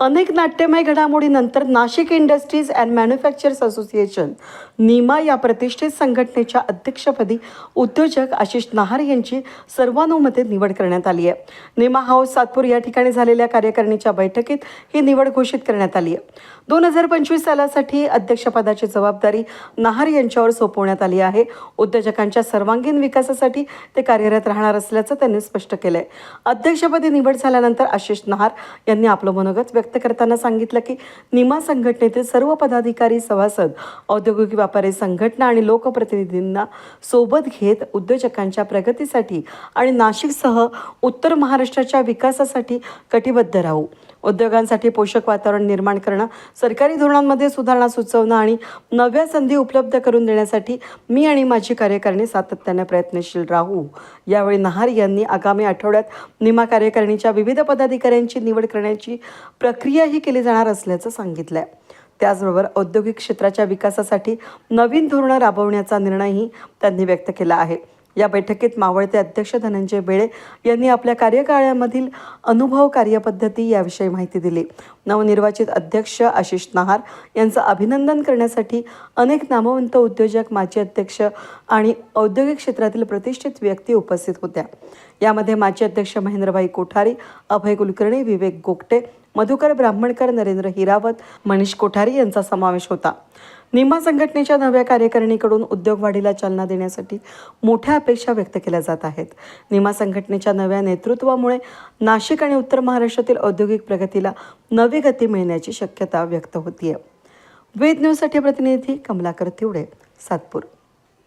अनेक नाट्यमय घडामोडीनंतर Nashik industries and manufacturers association NIMA या प्रतिष्ठित संघटनेच्या अध्यक्षपदी उद्योजक आशिष नहार यांची सर्वानुमते निवड करण्यात आली आहे. निमा हाऊस सातपूर या ठिकाणी झालेल्या कार्यकारिणीच्या बैठकीत ही निवड घोषित करण्यात आली आहे. दोन हजार पंचवीस सालासाठी अध्यक्षपदाची जबाबदारी नहार यांच्यावर सोपवण्यात आली आहे. उद्योजकांच्या सर्वांगीण विकासासाठी ते कार्यरत राहणार असल्याचं त्यांनी स्पष्ट केलंय. अध्यक्षपदी निवड झाल्यानंतर आशिष नहार यांनी आपलं मनोगत व्यक्त व्यक्त करताना सांगितलं की निमा संघटनेतील सर्व पदाधिकारी सभासद औद्योगिक व्यापारी संघटना आणि लोकप्रतिनिधींना सोबत घेत उद्योजकांच्या प्रगतीसाठी आणि नाशिकसह उत्तर महाराष्ट्राच्या विकासासाठी कटिबद्ध राहू. उद्योगांसाठी पोषक वातावरण निर्माण करणं सरकारी धोरणांमध्ये सुधारणा सुचवणं आणि नव्या संधी उपलब्ध करून देण्यासाठी मी आणि माझी कार्यकारिणी सातत्याने प्रयत्नशील राहू. यावेळी नहार यांनी आगामी आठवड्यात निमा कार्यकारिणीच्या विविध पदाधिकाऱ्यांची निवड करण्याची प्रक्रियाही केली जाणार असल्याचं सांगितलं आहे त्याचबरोबर औद्योगिक क्षेत्राच्या विकासासाठी नवीन धोरणं राबवण्याचा निर्णयही त्यांनी व्यक्त केला आहे. या बैठकीत मावळते अध्यक्ष धनंजय बेळे यांनी आपल्या कार्यकाळामधील अनुभव कार्यपद्धती याविषयी माहिती दिली. नवनिर्वाचित अध्यक्ष आशिष नहार यांचं अभिनंदन करण्यासाठी अनेक नामवंत उद्योजक माजी अध्यक्ष आणि औद्योगिक क्षेत्रातील प्रतिष्ठित व्यक्ती उपस्थित होत्या. यामध्ये माजी अध्यक्ष महेंद्रभाई कोठारी अभय कुलकर्णी विवेक गोगटे मधुकर ब्राह्मणकर नरेंद्र हिरावत मनीष कोठारी यांचा समावेश होता. निमा संघटनेच्या नव्या कार्यकारिणीकडून उद्योगवाढीला चालना देण्यासाठी मोठ्या अपेक्षा व्यक्त केल्या जात आहेत. निमा संघटनेच्या नव्या नेतृत्वामुळे नाशिक आणि उत्तर महाराष्ट्रातील औद्योगिक प्रगतीला नवी गती मिळण्याची शक्यता व्यक्त होतीये. वेद न्यूजसाठी प्रतिनिधी कमलाकर तिवडे सातपूर.